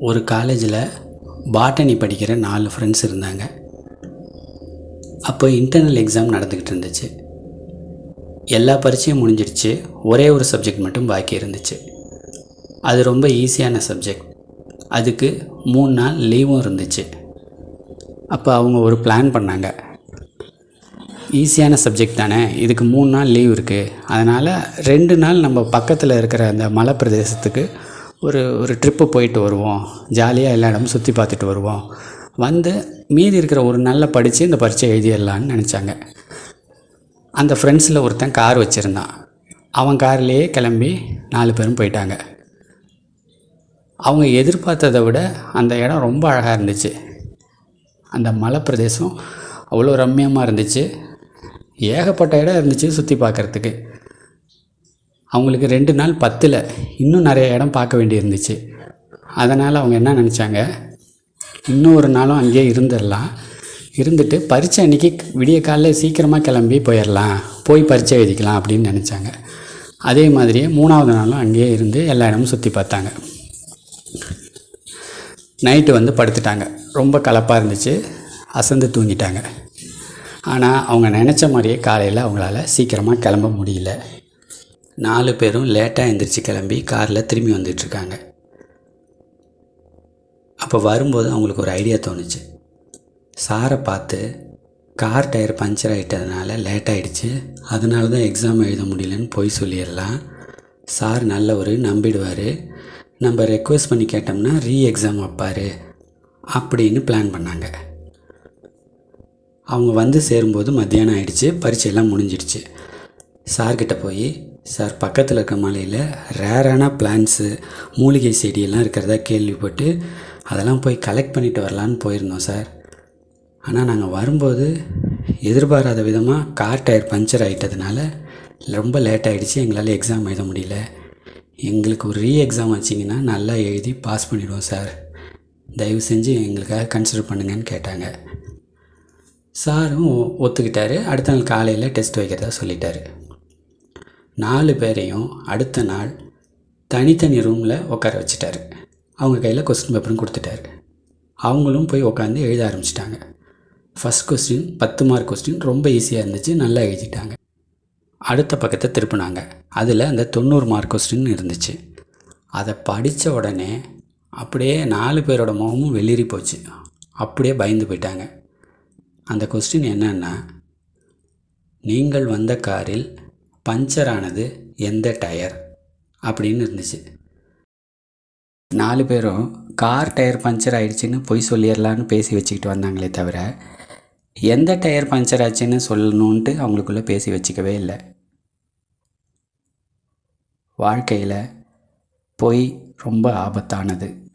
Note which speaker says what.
Speaker 1: ஒரு காலேஜில் பாட்டனி படிக்கிற நாலு ஃப்ரெண்ட்ஸ் இருந்தாங்க. அப்போ இன்டர்னல் எக்ஸாம் நடந்துக்கிட்டு இருந்துச்சு. எல்லா பரீட்சையும் முடிஞ்சிடுச்சு. ஒரே ஒரு சப்ஜெக்ட் மட்டும் பாக்கி இருந்துச்சு. அது ரொம்ப ஈஸியான சப்ஜெக்ட் அதுக்கு மூணு நாள் லீவும் இருந்துச்சு. அப்போ அவங்க ஒரு பிளான் பண்ணாங்க. ஈஸியான சப்ஜெக்ட் தானே இதுக்கு மூணு நாள் லீவ் இருக்குது அதனால் ரெண்டு நாள் நம்ம பக்கத்தில் இருக்கிற அந்த மலை பிரதேசத்துக்கு ஒரு ஒரு ட்ரிப்பு போயிட்டு வருவோம். ஜாலியாக எல்லா இடமும் சுற்றி பார்த்துட்டு வருவோம். வந்து மீதி இருக்கிற ஒரு நாளில் படித்து இந்த பரீட்சை எழுதிடலான்னு நினச்சாங்க. அந்த ஃப்ரெண்ட்ஸில் ஒருத்தன் கார் வச்சுருந்தான். அவன் கார்லேயே கிளம்பி நாலு பேரும் போயிட்டாங்க. அவங்க எதிர்பார்த்ததை விட அந்த இடம் ரொம்ப அழகாக இருந்துச்சு. அந்த மலை பிரதேசம் அவ்வளோ ரம்மியமாக இருந்துச்சு. ஏகப்பட்ட இடம் இருந்துச்சு சுற்றி பார்க்குறதுக்கு. அவங்களுக்கு ரெண்டு நாள் பத்தில் இன்னும் நிறைய இடம் பார்க்க வேண்டியிருந்துச்சு. அதனால் அவங்க என்ன நினச்சாங்க? இன்னும் ஒரு நாளும் அங்கேயே இருந்துடலாம். இருந்துட்டு பரீட்சை அன்றைக்கி விடிய காலைல சீக்கிரமாக கிளம்பி போயிடலாம். போய் பரீட்சை எழுதிக்கலாம் அப்படின்னு நினச்சாங்க. அதே மாதிரியே மூணாவது நாளும் அங்கேயே இருந்து எல்லா இடமும் சுற்றி பார்த்தாங்க. நைட்டு வந்து படுத்துட்டாங்க. ரொம்ப கலப்பாக இருந்துச்சு. அசந்து தூங்கிட்டாங்க. ஆனால் அவங்க நினச்ச மாதிரியே காலையில் அவங்களால சீக்கிரமாக கிளம்ப முடியல. நாலு பேரும் லேட்டாக எந்திரிச்சு கிளம்பி காரில் திரும்பி வந்துட்டுருக்காங்க அப்போ வரும்போது அவங்களுக்கு ஒரு ஐடியா தோணுச்சு. சாரை பார்த்து கார் டயர் பஞ்சர் ஆகிட்டதுனால லேட் ஆகிடுச்சு அதனால தான் எக்ஸாம் எழுத முடியலன்னு போய் சொல்லிடலாம். சார் நல்லவர் நம்பிடுவார். நம்ம ரெக்வஸ்ட் பண்ணி கேட்டோம்னா ரீ எக்ஸாம் வைப்பார் அப்படின்னு பிளான் பண்ணாங்க. அவங்க வந்து சேரும்போது மத்தியானம் ஆகிடுச்சு பரீட்சையெல்லாம் முடிஞ்சிடுச்சு. சார்கிட்ட போய் சார் பக்கத்தில் இருக்க மலையில் ரேரான பிளான்ஸு மூலிகை செடியெல்லாம் இருக்கிறதா கேள்விப்பட்டு அதெல்லாம் போய் கலெக்ட் பண்ணிட்டு வரலான்னு போயிருந்தோம் சார். ஆனால் நாங்கள் வரும்போது எதிர்பாராத விதமாக கார் டயர் பஞ்சர் ஆகிட்டதுனால ரொம்ப லேட் ஆகிடுச்சு எங்களால் எக்ஸாம் எழுத முடியல. எங்களுக்கு ஒரு ரீ எக்ஸாம் வச்சிங்கன்னா நல்லா எழுதி பாஸ் பண்ணிவிடுவோம் சார். தயவு செஞ்சு எங்களுக்காக கன்சிடர் பண்ணுங்கன்னு கேட்டாங்க. சாரும் ஒ- ஒத்துக்கிட்டாரு. அடுத்த நாள் காலையில் டெஸ்ட் வைக்கிறதா சொல்லிட்டாரு. நாலு பேரையும் அடுத்த நாள் தனித்தனி ரூமில் உட்கார வச்சுட்டாரு. அவங்க கையில் கொஸ்டின் பேப்பரும் கொடுத்துட்டாரு. அவங்களும் போய் உட்காந்து எழுத ஆரம்பிச்சிட்டாங்க. ஃபஸ்ட் கொஸ்டின் பத்து மார்க் கொஸ்டின் ரொம்ப ஈஸியாக இருந்துச்சு நல்லா எழுதிட்டாங்க. அடுத்த பக்கத்தை திருப்பினாங்க. அதில் அந்த தொண்ணூறு மார்க் கொஸ்டின் இருந்துச்சு. அதை படித்த உடனே அப்படியே நாலு பேரோட முகமும் வெளியேறி போச்சு. அப்படியே பயந்து போயிட்டாங்க. அந்த கொஸ்டின் என்னன்னா நீங்கள் வந்த காரில் பஞ்சர் ஆனது எந்த டயர் அப்படின்னு இருந்துச்சு. நாலு பேரும் கார் டயர் பஞ்சர் ஆயிடுச்சுன்னு பொய் சொல்லிடலான்னு பேசி வச்சுக்கிட்டு வந்தாங்களே தவிர எந்த டயர் பஞ்சர் ஆச்சுன்னு சொல்லணுன்ட்டு அவங்களுக்குள்ளே பேசி வச்சுக்கவே இல்லை. வாழ்க்கையில் பொய் ரொம்ப ஆபத்தானது.